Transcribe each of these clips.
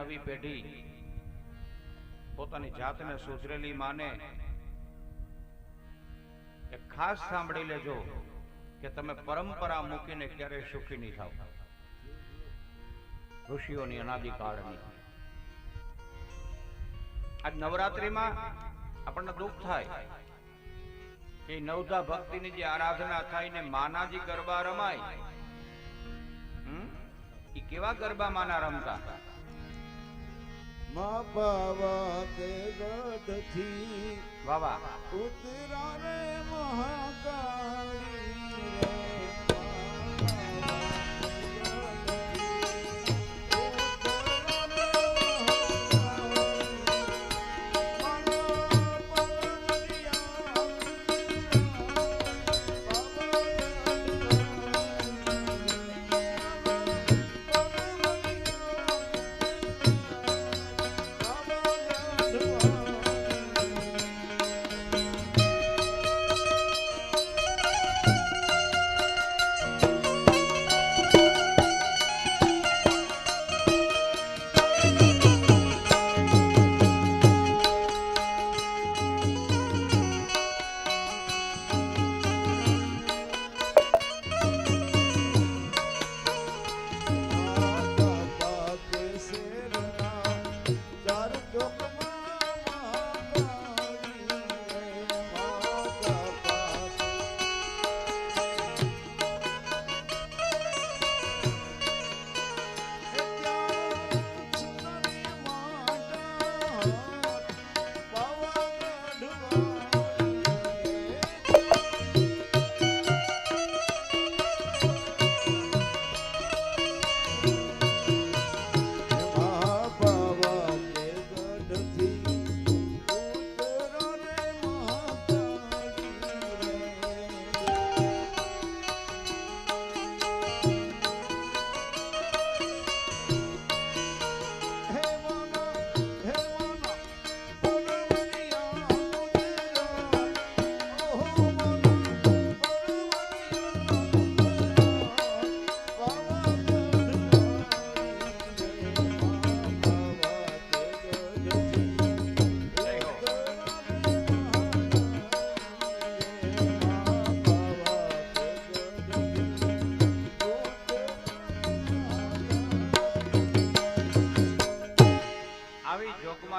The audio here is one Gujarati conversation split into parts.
નવી પેઢી પોતાની જાતને સુધરેલી માને એ ખાસ સાંભળી લેજો કે તમે પરંપરા મૂકીને ક્યારેય સુખી નહીં થાવ. ઋષિઓની અનાદિકાળની આજ નવરાત્રીમાં આપણને દુઃખ થાય કે નવધા ભક્તિની જે આરાધના થાય ને માના જે ગરબા રમાય? ઈ કેવા ગરબા માના રમતા? મા બાવા તે ગઢથી ઉતરા રે મહાકાળી.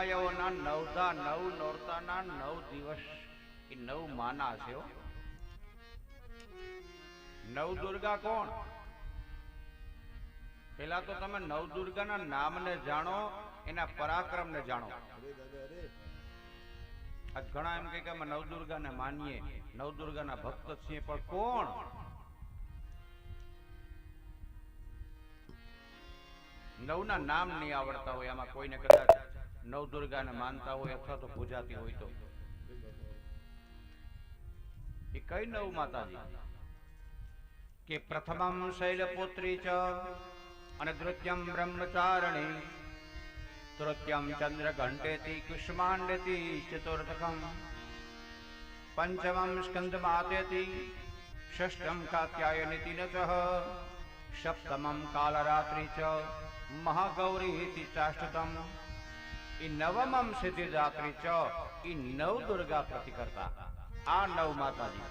આવી નવધા, નવ નોરતાના નવ દિવસ. એ નવ માના છે નવ દુર્ગા કોણ? પેલા તો તમે નવ દુર્ગાના નામને જાણો, એના પરાક્રમને જાણો. ઘણા એમ કે અમે નવદુર્ગાને માનીએ. નવદુર્ગાના ભક્ત છીએ, પણ કોણ? નવના નામ નહીં આવડતા હોય, આમાં કોઈને કદાચ નવદુર્ગાને માનતા હોય અથવા તો પૂજાતી હોય તો. એ કઈ નવ માતાજી? કે પ્રથમમ શૈલપુત્રી ચ અને દ્વિતીયમ બ્રહ્મચારણી. તૃતીયમ ચંદ્ર ઘંટેતી કુષ્માંડેતિ ચતુર્થકમ. પંચમમ સ્કંદ માતેતી ષષ્ઠમ કાત્યાયનીતિ ન સપ્તમમ કાલરાત્રિ ચ. મહાગૌરી ચાષ્ટતમ. ઈ નવમમ સિદ્ધિદાત્રી ચ, ઈ નવ દુર્ગા પ્રતિકર્તા આ નવ માતાજી.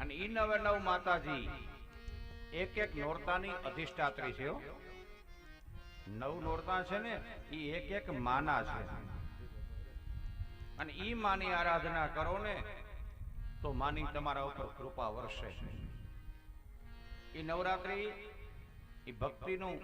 અને ઈ નવે નવ માતાજી, એક એક નોરતાની અધિષ્ઠાત્રી છે નવ નોરતા છે ને, ઈ એક એક માના છે. અને ઈ માની આરાધના કરો ને, તો માની તમારા ઉપર કૃપા વર્ષે ઈ નવરાત્રી, ઈ ભક્તિનું